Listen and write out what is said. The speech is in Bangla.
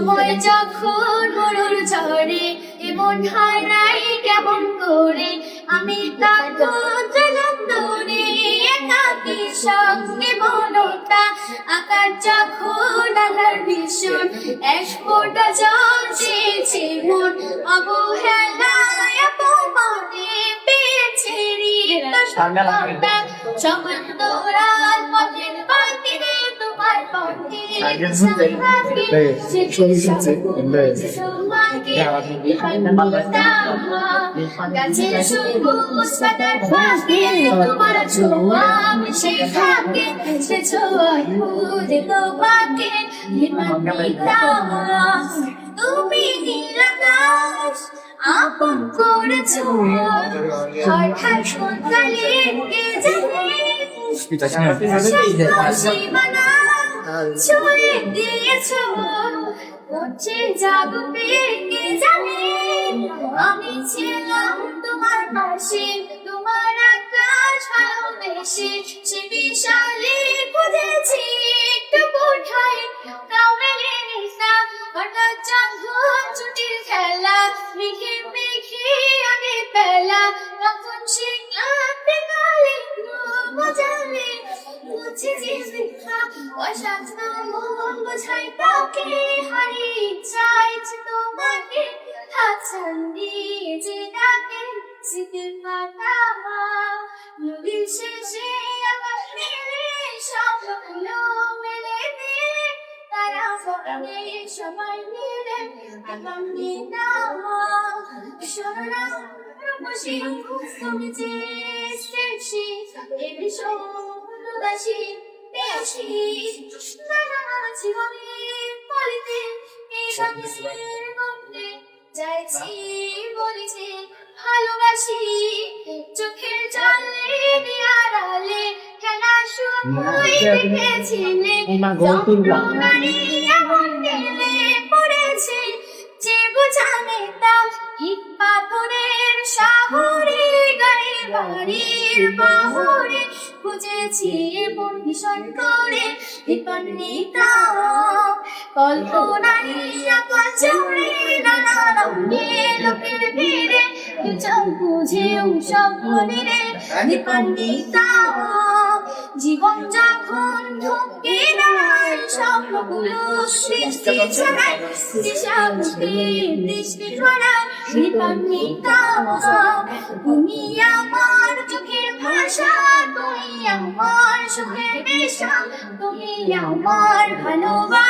যখন মরুর ঝরে এমন হারাই কেমন করে? আমি তখন দৌড়ে একাকি সঙ্গে মনটা আকার যখন আধার ভীষণ এক ফোঁটা জল চেয়েছে মন অবহেলায় অপমানে পেয়েছে সবুজ পাতার ফাঁকে তোমার ছোঁয়া মিশে থাকে সে ছোঁয়ায় খুঁজে তোমাকে তুমি নীলাকাশ আপন করেছ হঠাৎ সন্তালে কে জানে সীমানা ছুঁয়ে দিয়েছ পড়ছে জাগবে কে জানে? আমি ছিলাম তোমার পাশে, তোমার আকাশ ভালোবেসে সে বিশালে খুঁজেছি একটু কোঠায় তাও মেলেনি না হঠাৎ অসাধ না মন বোঝাই তাকে হারিয়ে চাইছে তোমাকে হাতছান দিয়ে যে ডাকে স্মৃতির পাতা নদীর শেষে আবার মেলে স্বপ্নগুলো মেলে দিয়ে তারা ফোনে সবাই মিলে এখন শোনা রূপসী তুমি যে এসেছি এ বিশ্ববাসী পেয়েছি নানা জীবনে বলিতে এই গানের গন্ধে যাইছি বলেছি ভালোবাসি চোখের জলে আড়ালে খেলা সময় দেখেছিলে বাড়ির বহরে খুঁজেছি এমন ভীষণ করে বিপন্নিতা। নানা লোকের ভিড়ে সব ভুলিরে বিপন্নিতা। জীবন যখন ঢুকে নাই স্বপ্নগুলো সৃষ্টি ছাড়াই দিশা মুক্তির দৃষ্টি ছড়ায় বিপন্নিতা তুমি আমার চোখের ভাষা তুমি আমার সুখের নেশা তুমি আমার ভালোবাসা